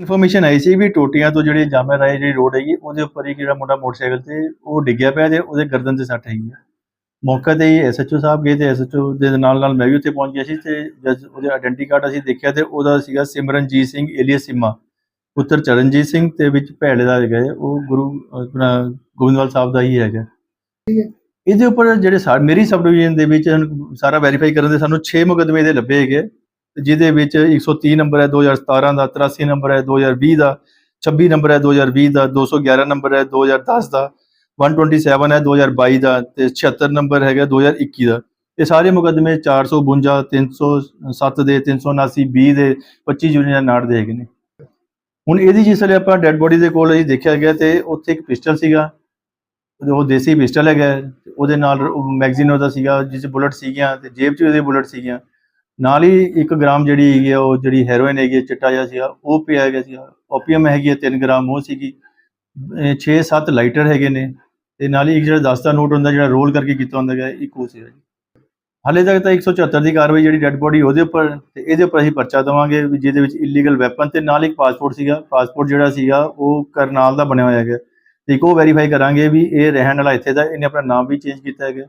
Information ਆਈ ਸੀ ਵੀ ਟੋਟੀਆਂ ਤੋਂ ਜਿਹੜੇ ਜਾਮੇ ਰਾਏ ਜਿਹੜੀ ਰੋਡ ਹੈਗੀ, ਉਹਦੇ ਉੱਪਰ ਹੀ ਜਿਹੜਾ ਮੁੰਡਾ ਮੋਟਰਸਾਈਕਲ ਤੇ ਉਹ ਡਿੱਗਿਆ ਪਿਆ ਤੇ ਉਹਦੇ ਗਰਦਨ ਤੇ ਸੱਟ ਹੈਗੀ ਆ। ਮੌਕੇ ਤੇ ਹੀ ਐਸਐਚਓ ਸਾਹਿਬ ਗਏ ਤੇ ਐਸਐਚਓ ਦੇ ਨਾਲ ਨਾਲ ਮੈਂ ਵੀ ਉੱਥੇ ਪਹੁੰਚ ਗਿਆ ਸੀ ਤੇ ਜਦ ਉਹਦੇ ਆਇਡੈਂਟੀ ਕਾਰਡ ਅਸੀਂ ਦੇਖਿਆ ਤੇ ਉਹਦਾ ਸੀਗਾ ਸਿਮਰਨਜੀਤ ਸਿੰਘ ਏਲੀਅਸ ਸਿਮਾ, ਪੁੱਤਰ ਚਰਨਜੀਤ ਸਿੰਘ ਤੇ ਵਿੱਚ ਭੈੜੇ ਦਾ ਹੈਗਾ, ਉਹ ਗੁਰੂ ਆਪਣਾ ਗੋਬਿੰਦਵਾਲ ਸਾਹਿਬ ਦਾ ਹੀ ਹੈਗਾ। ਇਹਦੇ ਉੱਪਰ ਜਿਹੜੇ ਸਾ- ਮੇਰੀ ਸਬ ਡਿਵੀਜ਼ਨ ਦੇ ਵਿੱਚ ਸਾਰਾ ਵੈਰੀਫਾਈ ਕਰਨ ਦੇ ਸਾਨੂੰ 6 ਮੁਕੱਦਮੇ ਦੇ ਲੱਭੇ ਹੈਗੇ। ਜਿਹਦੇ ਵਿੱਚ 130 ਨੰਬਰ ਹੈ 2017 ਦਾ 83 ਨੰਬਰ ਹੈ 2020 ਦਾ 26 ਨੰਬਰ ਹੈ 2020 ਦਾ 211 ਨੰਬਰ ਹੈ 2010 ਦਾ 127 ਹੈ 2022 ਦਾ ਤੇ 76 ਨੰਬਰ ਹੈਗਾ 2021 ਦਾ। ਇਹ ਸਾਰੇ ਮੁਕੱਦਮੇ 452 307 ਦੇ 379 20 ਦੇ 25 ਯੂਨੀਅਨ ਨਾੜ ਦੇ ਹੈਗੇ ਨੇ। ਹੁਣ ਇਹਦੀ ਜਿਸ ਵੇਲੇ ਆਪਾਂ ਡੈੱਡ ਬੋਡੀ ਦੇ ਕੋਲ ਅਸੀਂ ਦੇਖਿਆ ਗਿਆ ਤੇ ਉੱਥੇ ਇੱਕ ਪਿਸਟਲ ਸੀਗਾ ਉਹ ਦੇਸੀ ਪਿਸਟਲ ਹੈਗਾ, ਉਹਦੇ ਨਾਲ ਮੈਗਜ਼ੀਨ ਉਹਦਾ ਸੀਗਾ, ਜਿਸ 'ਚ ਬੁਲਟ ਸੀਗੀਆਂ ਤੇ ਜੇਬ 'ਚ ਉਹਦੇ ਬੁਲਟ ਸੀਗੀਆਂ। ਨਾਲ ਹੀ 1 ਗ੍ਰਾਮ ਜਿਹੜੀ ਹੈਗੀ ਆ ਉਹ ਜਿਹੜੀ ਹੈਰੋਇਨ ਹੈਗੀ ਆ, ਚਿੱਟਾ ਜਿਹਾ ਸੀਗਾ ਉਹ ਪਿਆ ਹੈਗਾ ਸੀਗਾ। ਓਪੀਅਮ ਹੈਗੀ ਆ 3 ਗ੍ਰਾਮ ਉਹ ਸੀਗੀ। 6-7 ਲਾਈਟਰ ਹੈਗੇ ਨੇ ਤੇ ਨਾਲ ਹੀ ਇੱਕ ਜਿਹੜਾ 10 ਦਾ ਨੋਟ ਹੁੰਦਾ ਜਿਹੜਾ ਰੋਲ ਕਰਕੇ ਕੀਤਾ ਹੁੰਦਾ ਹੈਗਾ ਇੱਕ ਉਹ ਸੀਗਾ ਜੀ। ਹਾਲੇ ਤੱਕ ਤਾਂ 174 ਦੀ ਕਾਰਵਾਈ ਜਿਹੜੀ ਡੈੱਡ ਬੋਡੀ ਉਹਦੇ ਉੱਪਰ ਤੇ ਇਹਦੇ ਉੱਪਰ ਅਸੀਂ ਪਰਚਾ ਦੇਵਾਂਗੇ ਵੀ ਜਿਹਦੇ ਵਿੱਚ ਇਲੀਗਲ ਵੈਪਨ ਤੇ ਨਾਲ ਇੱਕ ਪਾਸਪੋਰਟ ਸੀਗਾ। ਪਾਸਪੋਰਟ ਜਿਹੜਾ ਸੀਗਾ ਉਹ ਕਰਨਾਲ ਦਾ ਬਣਿਆ ਹੋਇਆ ਹੈਗਾ। ਤੇ ਇੱਕ ਉਹ ਵੈਰੀਫਾਈ ਕਰਾਂਗੇ ਵੀ ਇਹ ਰਹਿਣ ਵਾਲਾ ਇੱਥੇ ਦਾ ਇਹਨੇ ਆਪਣਾ ਨਾਮ ਵੀ ਚੇਂਜ ਕੀਤਾ ਹੈਗਾ।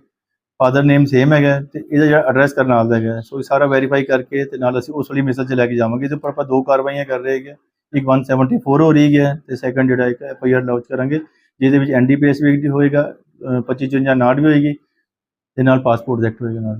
ਫਾਦਰ ਨੇਮ ਸੇਮ ਹੈਗਾ ਤੇ ਇਹਦਾ ਜਿਹੜਾ ਐਡਰੈਸ ਕਰਨਾਲ ਦਾ ਹੈਗਾ ਸੋ ਇਹ ਸਾਰਾ ਵੈਰੀਫਾਈ ਕਰਕੇ ਤੇ ਨਾਲ ਅਸੀਂ ਉਸ ਵਾਲੀ ਮਿਸਲ 'ਚ ਲੈ ਕੇ ਜਾਵਾਂਗੇ। ਇਹਦੇ ਉੱਪਰ ਆਪਾਂ ਦੋ ਕਾਰਵਾਈਆਂ ਕਰ ਰਹੇ ਹੈਗੇ ਇੱਕ 174 ਹੋ ਰਹੀ ਹੈ ਤੇ ਸੈਕੰਡ ਜਿਹੜਾ ਇੱਕ ਐਫ ਆਈ ਆਰ ਲਾਂਚ ਕਰਾਂਗੇ ਜਿਹਦੇ ਵਿੱਚ ਐਨਡੀਪੀਐਸ ਵੀ ਹੋਏਗਾ ਅ, 25 54 ਨਾਟ ਵੀ ਹੋਏਗੀ ਤੇ ਨਾਲ ਪਾਸਪੋਰਟ ਦਾ ਐਕਟ ਹੋਏਗਾ ਨਾਲ